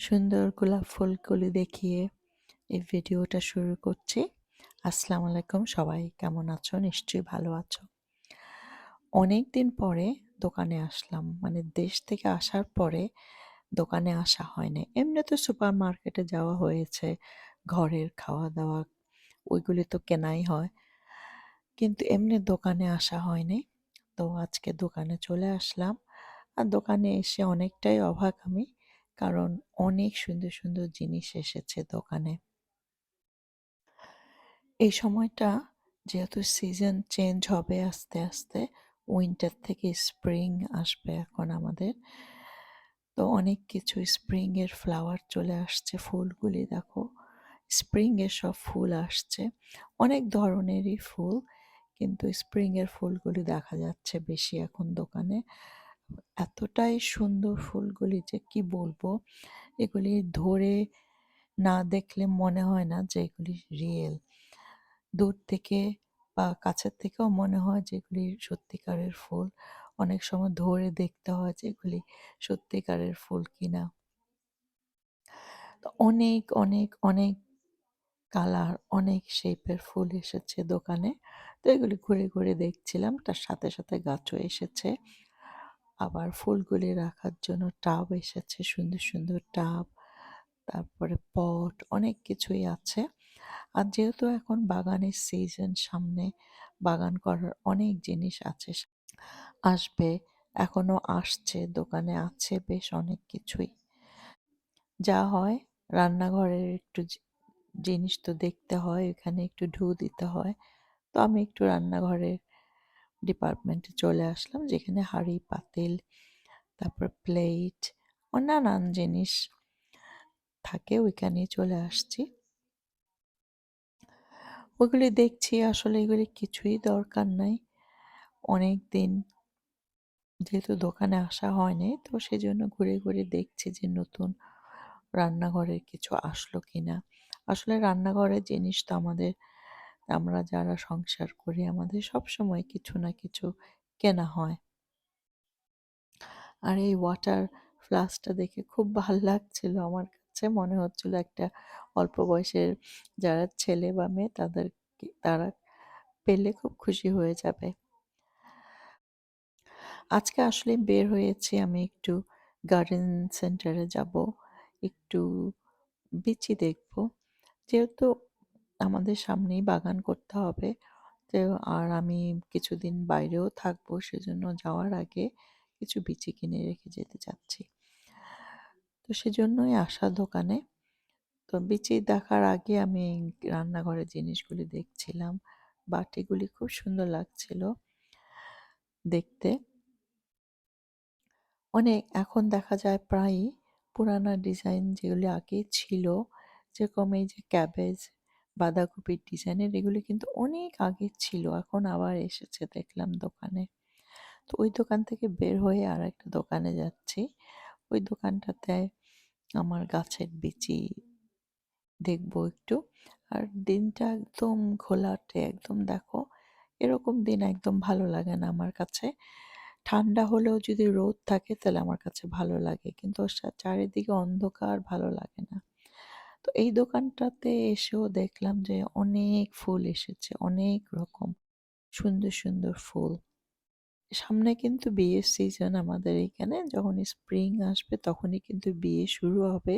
সুন্দর গোলাপ ফুলগুলি দেখিয়ে এই ভিডিওটা শুরু করছি। আসসালামু আলাইকুম, সবাই কেমন আছো? নিশ্চয়ই ভালো আছো। অনেক দিন পরে দোকানে আসলাম। মানে দেশ থেকে আসার পরে দোকানে আসা হয়নি। এমনি তো সুপার মার্কেটে যাওয়া হয়েছে, ঘরের খাওয়া দাওয়া ওইগুলি তো কেনাই হয়। কিন্তু এমনি দোকানে আসা হয়নি। তো আজকে দোকানে চলে আসলাম। আর দোকানে এসে অনেকটাই অবাক আমি। কারণ অনেক সুন্দর সুন্দর জিনিস এসেছে দোকানে। এই সময়টা যেহেতু সিজন চেঞ্জ হবে আস্তে আস্তে উইন্টার থেকে স্প্রিং আসবে এখন আমাদের। তো অনেক কিছু স্প্রিংয়ের ফ্লাওয়ার চলে আসছে, ফুলগুলি দেখো স্প্রিংয়ের সব ফুল আসছে। অনেক ধরনেরই ফুল, কিন্তু স্প্রিংয়ের ফুলগুলি দেখা যাচ্ছে বেশি এখন দোকানে। এতটাই সুন্দর ফুলগুলি যে কি বলব? এগুলি ধরে না দেখলে মনে হয় না যে এগুলি রিয়েল দূর থেকে বা কাছের থেকেও মনে হয় যে এগুলি সত্যিকারের ফুল। অনেক সময় ধরে দেখতে হয় যে এগুলি সত্যিকারের ফুল কিনা। অনেক অনেক অনেক কালার, অনেক শেপের ফুল এসেছে দোকানে। তো এগুলি ঘুরে ঘুরে দেখছিলাম। তার সাথে সাথে গাছও এসেছে। আবার ফুলগুলি রাখার জন্য টাব এসেছে, সুন্দর সুন্দর টাব, তারপরে পট, অনেক কিছুই আছে। আর যেহেতু এখন বাগানের সিজন সামনে, বাগান করার অনেক জিনিস আছে, আসবে, এখনও আসছে, দোকানে আছে বেশ অনেক কিছুই। যা হয়, রান্নাঘরের একটু জিনিস তো দেখতে হয়, এখানে একটু ঢু দিতে হয়। তো আমি একটু রান্নাঘরের ডিপার্টমেন্টে চলে আসলাম, যেখানে হাঁড়ি, পাতিল, তারপর প্লেট ও নানান জিনিস থাকে ওইখানে চলে আসছি। ওইগুলি দেখছি, আসলে এগুলি কিছুই দরকার নাই। অনেক দিন যেহেতু দোকানে আসা হয়নি, তো সেজন্য ঘুরে ঘুরে দেখছি যে নতুন রান্নাঘরের কিছু আসলো কিনা। আসলে রান্নাঘরের জিনিস তো আমাদের আমরা যারা সংসার করি, আমাদের সব সময় কিছু না কিছু কেনা হয়। আর এই ওয়াটার ফ্লাস্কটা দেখে খুব ভালো লাগছিল। আমার কাছে মনে হচ্ছিল একটা অল্প বয়সের যারা ছেলে বা মেয়ে তাদের তারা পেলে খুব খুশি হয়ে যাবে। আজকে আসলে বের হয়েছি আমি একটু গার্ডেন সেন্টারে যাব, একটু বিচি দেখব। যেহেতু আমাদের সামনেই বাগান করতে হবে। তো আর আমি কিছুদিন বাইরেও থাকব, সেজন্য যাওয়ার আগে কিছু বিচি কিনে রেখে যেতে চাচ্ছি। তো সেজন্যই আসা দোকানে। তো বিচি দেখার আগে আমি রান্নাঘরের জিনিসগুলি দেখছিলাম। বাটিগুলি খুব সুন্দর লাগছিল দেখতে। অনেক, এখন দেখা যায় প্রায়ই পুরানা ডিজাইন যেগুলি আগে ছিল, যেরকম এই যে ক্যাবেজ বাঁধাকপির ডিজাইনের এগুলি কিন্তু অনেক আগে ছিল, এখন আবার এসেছে দেখলাম দোকানে। তো ওই দোকান থেকে বের হয়ে আর একটা দোকানে যাচ্ছি। ওই দোকানটাতে আমার গাছের বিচি দেখব একটু। আর দিনটা একদম ঘোলাটে, একদম দেখো, এরকম দিন একদম ভালো লাগে না আমার কাছে। ঠান্ডা হলেও যদি রোদ থাকে তাহলে আমার কাছে ভালো লাগে, কিন্তু চারিদিকে অন্ধকার ভালো লাগে না। তো এই দোকানটাতে এসেও দেখলাম যে অনেক ফুল এসেছে, অনেক রকম সুন্দর সুন্দর ফুল। সামনে কিন্তু বিয়ের সিজন আমাদের এখানে, যখন স্প্রিং আসবে তখনই কিন্তু বিয়ে শুরু হবে।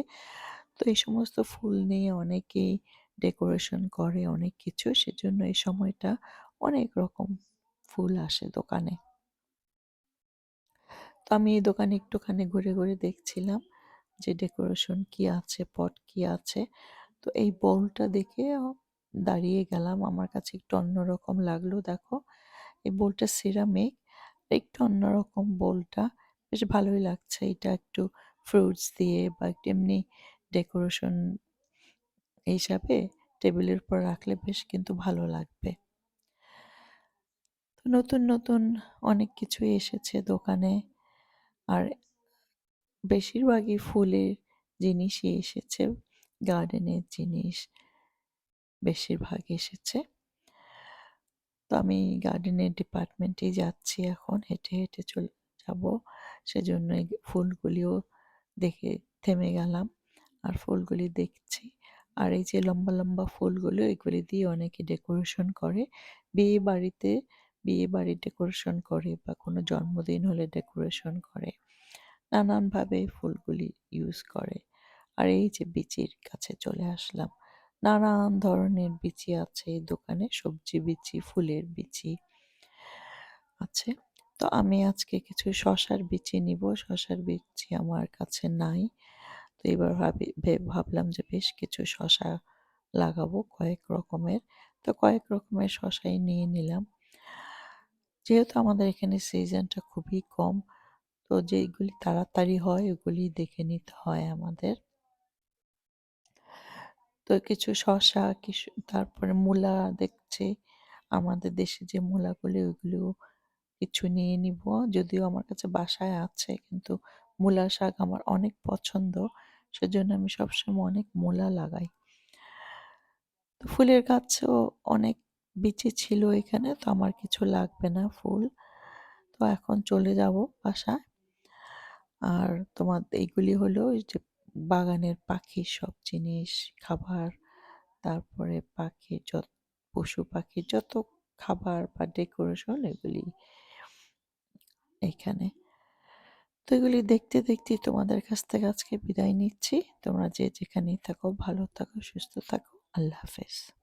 তো এই সমস্ত ফুল নিয়ে অনেকেই ডেকোরেশন করে অনেক কিছু, সেজন্য এই সময়টা অনেক রকম ফুল আসে দোকানে। তো আমি এই দোকানে একটুখানি ঘুরে ঘুরে দেখছিলাম। যে ডেকোরেশন কি আছে পট কি আছে, তো এই বোলটা দেখে দাঁড়িয়ে গেলাম। আমার কাছে একটু অন্যরকম লাগল, দেখো। এই বোলটা সিরামিক একটু অন্যরকম বোলটা বেশ ভালোই লাগছে, এটা একটু ফ্রুটস দিয়ে বা একটু এমনি ডেকোরেশন হিসাবে টেবিলের উপর রাখলে বেশ কিন্তু ভালো লাগবে। তো নতুন নতুন অনেক কিছুই এসেছে দোকানে। আর বেশিরভাগই ফুলের জিনিসই এসেছে গার্ডেনের জিনিস বেশিরভাগ এসেছে। তো আমি গার্ডেনের ডিপার্টমেন্টেই যাচ্ছি এখন, হেঁটে হেঁটে চলে যাব। সেজন্য ফুলগুলিও দেখে থেমে গেলাম। আর ফুলগুলি দেখছি। আর এই যে লম্বা লম্বা ফুলগুলো, এগুলি দিয়ে অনেকে ডেকোরেশন করে। বিয়ে বাড়িতে, বিয়ে বাড়ির ডেকোরেশন করে বা কোনো জন্মদিন হলে ডেকোরেশন করে। নানানভাবে ফুলগুলি ইউজ করে। আর এই যে বিচির কাছে চলে আসলাম, নানান ধরনের বিচি আছে এই দোকানে, সবজি বিচি, ফুলের বিচি আছে। তো আমি আজকে কিছু শশার বিচি নিব, শশার বিচি আমার কাছে নাই। তো এবার ভাবি ভাবলাম যে বেশ কিছু শশা লাগাবো কয়েক রকমের। তো কয়েক রকমের শশাই নিয়ে নিলাম। যেহেতু আমাদের এখানে সিজনটা খুবই কম তো যেইগুলি তাড়াতাড়ি হয়, ওগুলি দেখে নিতে হয় আমাদের। তো কিছু শশা কিছু তারপরে মূলা দেখছি। আমাদের দেশে যে মূলাগুলি, ওইগুলো কিছু নিয়ে নিব। যদিও আমার কাছে বাসায় আছে, কিন্তু মূলা শাক আমার অনেক পছন্দ। সেজন্য আমি সবসময় অনেক মূলা লাগাই। তো ফুলের গাছও অনেক বিচি ছিল এখানে, তো আমার কিছু লাগবে না ফুল। তো এখন চলে যাব বাসায়। আর তোমার এইগুলি হলো যে বাগানের পাখির সব জিনিস, খাবার, তারপরে পাখি যত, পশু পাখি যত খাবার বা ডেকোরেশন এগুলি এখানে। তো এগুলি দেখতে দেখতেই তোমাদের কাছ থেকে আজকে বিদায় নিচ্ছি। তোমরা যে যেখানেই থাকো, ভালো থাকো, সুস্থ থাকো। আল্লাহ হাফেজ।